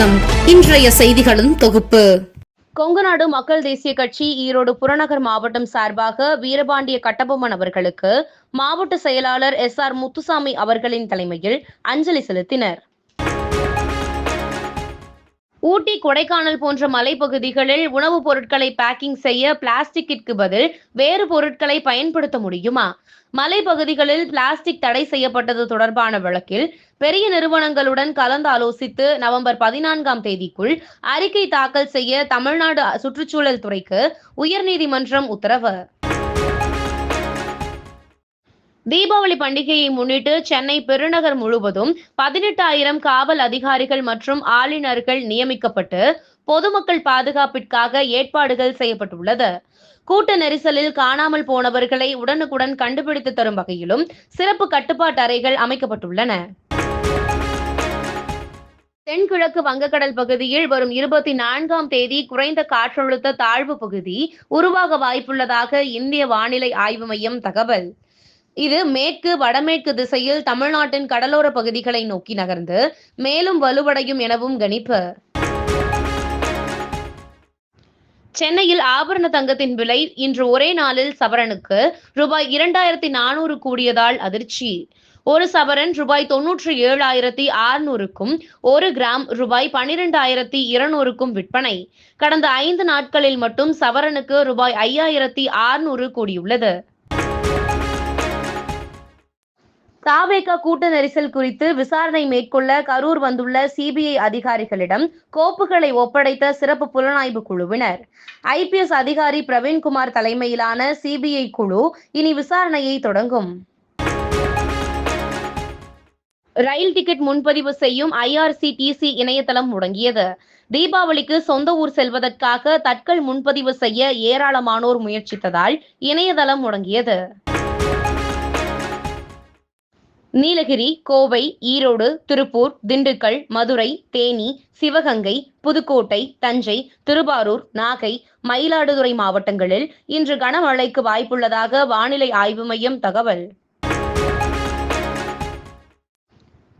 வணக்கம். இன்றைய செய்திகளின் தொகுப்பு. கொங்குநாடு மக்கள் தேசிய கட்சி ஈரோடு புறநகர் மாவட்டம் சார்பாக வீரபாண்டிய கட்டபொம்மன் அவர்களுக்கு மாவட்ட செயலாளர் எஸ் ஆர் முத்துசாமி அவர்களின் தலைமையில் அஞ்சலி செலுத்தினர். ஊட்டி கொடைக்கானல் போன்ற மலைப்பகுதிகளில் உணவுப் பொருட்களை பேக்கிங் செய்ய பிளாஸ்டிக்கிற்கு பதில் வேறு பொருட்களை பயன்படுத்த முடியுமா? மலைப்பகுதிகளில் பிளாஸ்டிக் தடை செய்யப்பட்டது தொடர்பான வழக்கில் பெரிய நிறுவனங்களுடன் கலந்து ஆலோசித்து நவம்பர் பதினான்காம் தேதிக்குள் அறிக்கை தாக்கல் செய்ய தமிழ்நாடு சுற்றுச்சூழல் துறைக்கு உயர்நீதிமன்றம் உத்தரவு. தீபாவளி பண்டிகையை முன்னிட்டு சென்னை பெருநகர் முழுவதும் பதினெட்டாயிரம் காவல் அதிகாரிகள் மற்றும் ஆளுநர்கள் நியமிக்கப்பட்டு பொதுமக்கள் பாதுகாப்பிற்காக ஏற்பாடுகள் செய்யப்பட்டுள்ளது. கூட்ட நெரிசலில் காணாமல் போனவர்களை உடனுக்குடன் கண்டுபிடித்து தரும் வகையிலும் சிறப்பு கட்டுப்பாட்டு அறைகள் அமைக்கப்பட்டுள்ளன. தென்கிழக்கு வங்கக்கடல் பகுதியில் வரும் இருபத்தி நான்காம் தேதி குறைந்த காற்றழுத்த தாழ்வு பகுதி உருவாக வாய்ப்புள்ளதாக இந்திய வானிலை ஆய்வு மையம் தகவல். இது மேற்கு வடமேற்கு திசையில் தமிழ்நாட்டின் கடலோர பகுதிகளை நோக்கி நகர்ந்து மேலும் வலுவடையும் எனவும் கணிப்பு. சென்னையில் ஆபரண தங்கத்தின் விலை இன்று ஒரே நாளில் சவரனுக்கு ரூபாய் இரண்டாயிரத்தி நானூறு கூடியதால் அதிர்ச்சி. ஒரு சவரன் ரூபாய் தொன்னூற்றி ஏழாயிரத்தி ஆறுநூறுக்கும் ஒரு கிராம் ரூபாய் பனிரெண்டாயிரத்தி இருநூறுக்கும் விற்பனை. கடந்த ஐந்து நாட்களில் மட்டும் சவரனுக்கு ரூபாய் ஐயாயிரத்தி ஆறுநூறு கூடியுள்ளது. தாவேக கூட்ட நெரிசல் குறித்து விசாரணை மேற்கொள்ள கரூர் வந்துள்ள சிபிஐ அதிகாரிகளிடம் கோப்புகளை ஒப்படைத்த சிறப்பு புலனாய்வு குழுவினர். ஐபிஎஸ் அதிகாரி பிரவீன்குமார் தலைமையிலான சிபிஐ குழு இனி விசாரணையை தொடங்கும். ரயில் டிக்கெட் முன்பதிவு செய்யும் ஐஆர்சிடிசி இணையதளம் முடங்கியது. தீபாவளிக்கு சொந்த ஊர் செல்வதற்காக தட்கல் முன்பதிவு செய்ய ஏராளமானோர் முயற்சித்ததால் இணையதளம் முடங்கியது. நீலகிரி கோவை ஈரோடு திருப்பூர் திண்டுக்கல் மதுரை தேனி சிவகங்கை புதுக்கோட்டை தஞ்சை திருவாரூர் நாகை மயிலாடுதுறை மாவட்டங்களில் இன்று கனமழைக்கு வாய்ப்புள்ளதாக வானிலை ஆய்வு மையம் தகவல்.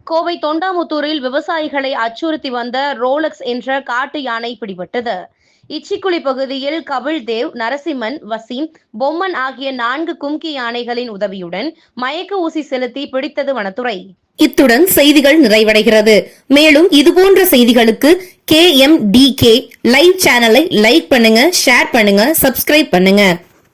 கோவை தொண்டாமுத்தூரில் விவசாயிகளை அச்சுறுத்தி வந்த ரோலக்ஸ் என்ற காட்டு யானை பிடிபட்டது. இச்சிக்குழி பகுதியில் கபில்தேவ் நரசிம்மன் வசீம் பொம்மன் ஆகிய நான்கு கும்கி யானைகளின் உதவியுடன் மயக்க ஊசி செலுத்தி பிடித்தது வனத்துறை. இத்துடன் செய்திகள் நிறைவடைகிறது. மேலும் இதுபோன்ற செய்திகளுக்கு K M D K live சேனலை லைக் பண்ணுங்க ஷேர் பண்ணுங்க சப்ஸ்கிரைப் பண்ணுங்க.